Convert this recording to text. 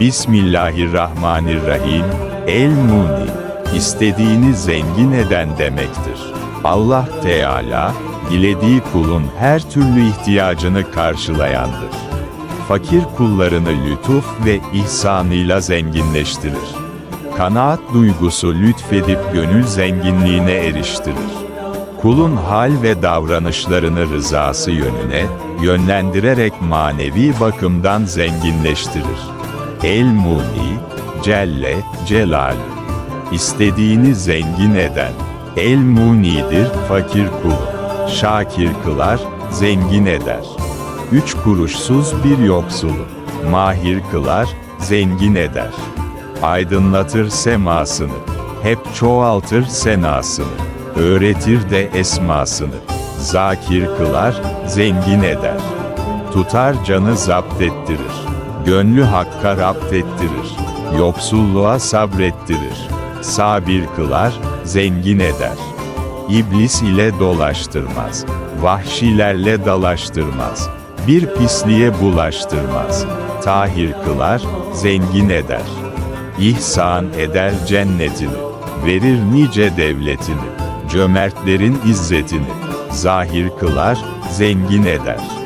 Bismillahirrahmanirrahim. El-Muni, istediğini zengin eden demektir. Allah Teala, dilediği kulun her türlü ihtiyacını karşılayandır. Fakir kullarını lütuf ve ihsanıyla zenginleştirir. Kanaat duygusu lütfedip gönül zenginliğine eriştirir. Kulun hal ve davranışlarını rızası yönüne, yönlendirerek manevi bakımdan zenginleştirir. El-Muni, Celle, Celal. İstediğini zengin eden, El-Muni'dir fakir kulu. Şakir kılar, zengin eder. Üç kuruşsuz bir yoksulu, mahir kılar, zengin eder. Aydınlatır semasını, hep çoğaltır senasını, öğretir de esmasını, zakir kılar, zengin eder. Tutar canı zapt ettirir, gönlü hakka rapt ettirir, yoksulluğa sabrettirir, sabir kılar, zengin eder. İblis ile dolaştırmaz, vahşilerle dalaştırmaz, bir pisliğe bulaştırmaz, tahir kılar, zengin eder. İhsan eder cennetini, verir nice devletini, cömertlerin izzetini, zahir kılar, zengin eder.''